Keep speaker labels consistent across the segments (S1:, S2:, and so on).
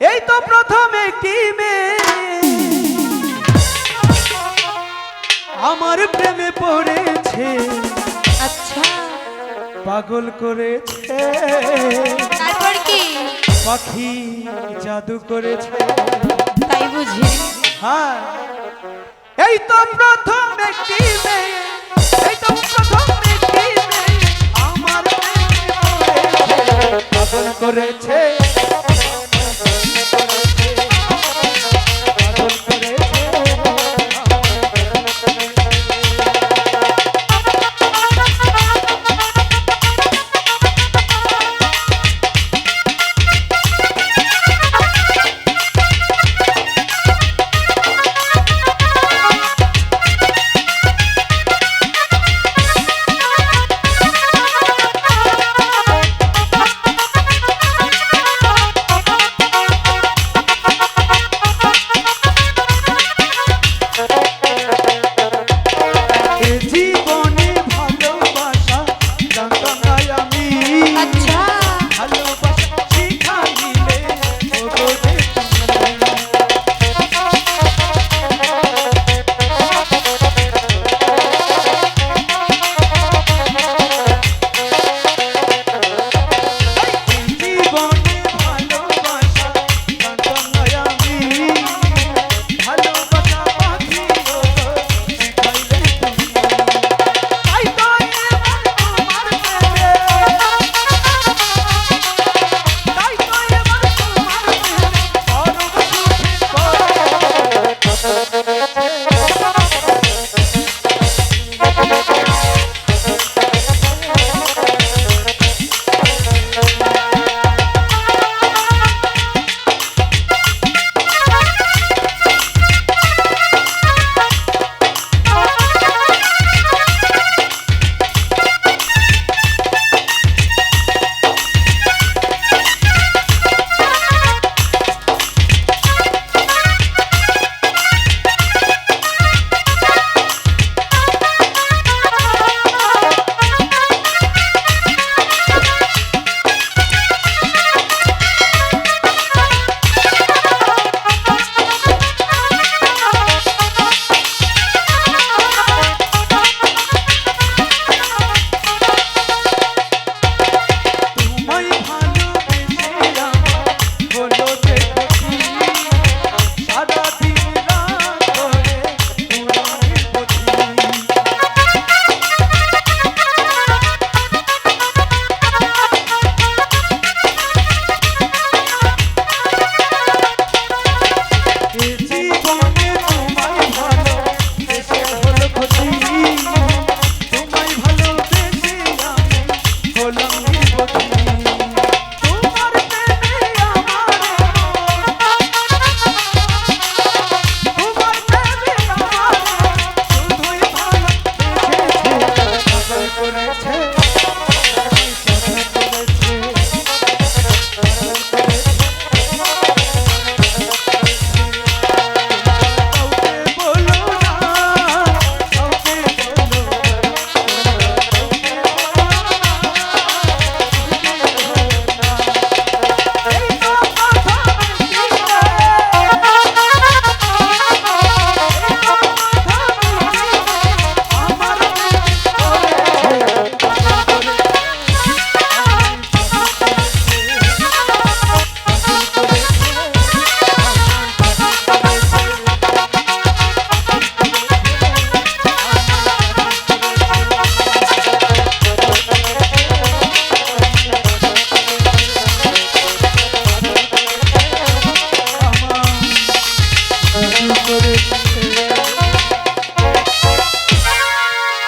S1: এই তো প্রথম একটি মেয়ে? আমার প্রেমে পড়েছে।
S2: আচ্ছা।
S1: পাগল করেছে।
S2: তারপর কি?
S1: পাখি জাদু করেছে।
S2: তাই বুঝি।
S1: হ্যাঁ। এই তো প্রথম একটি মেয়ে? এই তো প্রথম একটি মেয়ে? আমার প্রেমে পড়েছে, পাগল করেছে।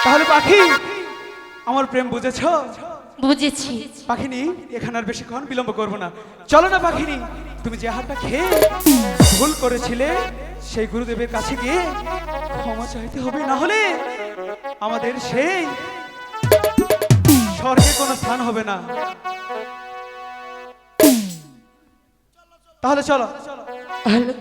S1: তাহলে পাখি আমার প্রেম বুঝেছ?
S2: বুঝেছি।
S1: পাখিনি এখানে আর বেশিক্ষণ বিলম্ব করব না। চলো না পাখিনি তুমি যে হাতটা খেয়ে ভুল করেছিলে সেই গুরুদেবের কাছে গিয়ে ক্ষমা চাইতে হবে না হলে আমাদের সেই স্বর্গে কোনো স্থান হবে না। তাহলে চলো।
S2: ভালো